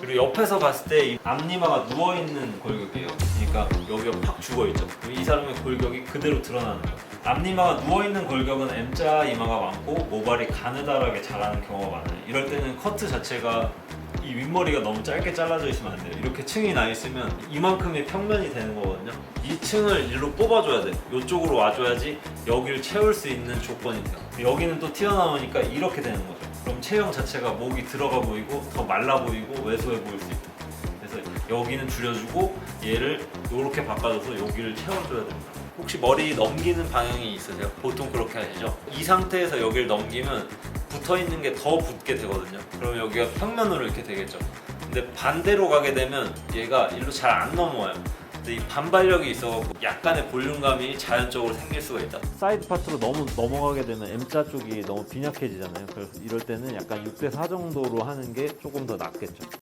그리고 옆에서 봤을 때 이 앞니마가 누워 있는 골격이에요. 그러니까 여기가 팍 죽어 있죠. 이 사람의 골격이 그대로 드러나는 거예요. 앞니마가 누워 있는 골격은 M자 이마가 많고 모발이 가느다랗게 자라는 경우가 많아요. 이럴 때는 커트 자체가 이 윗머리가 너무 짧게 잘라져 있으면 안 돼요. 이렇게 층이 나 있으면 이만큼의 평면이 되는 거거든요. 이 층을 일로 뽑아줘야 돼. 이쪽으로 와줘야지 여기를 채울 수 있는 조건이 돼요. 여기는 또 튀어나오니까 이렇게 되는 거죠. 그럼 체형 자체가 목이 들어가 보이고 더 말라 보이고 왜소해 보일 수 있다. 그래서 여기는 줄여주고 얘를 이렇게 바꿔줘서 여기를 채워줘야 됩니다. 혹시 머리 넘기는 방향이 있으세요? 보통 그렇게 하시죠? 이 상태에서 여기를 넘기면 붙어 있는 게 더 붙게 되거든요. 그럼 여기가 평면으로 이렇게 되겠죠. 근데 반대로 가게 되면 얘가 일로 잘 안 넘어와요. 이 반발력이 있어갖고 약간의 볼륨감이 자연적으로 생길 수가 있다. 사이드 파트로 너무 넘어가게 되면 M자 쪽이 너무 빈약해지잖아요. 그래서 이럴 때는 약간 6대 4 정도로 하는 게 조금 더 낫겠죠.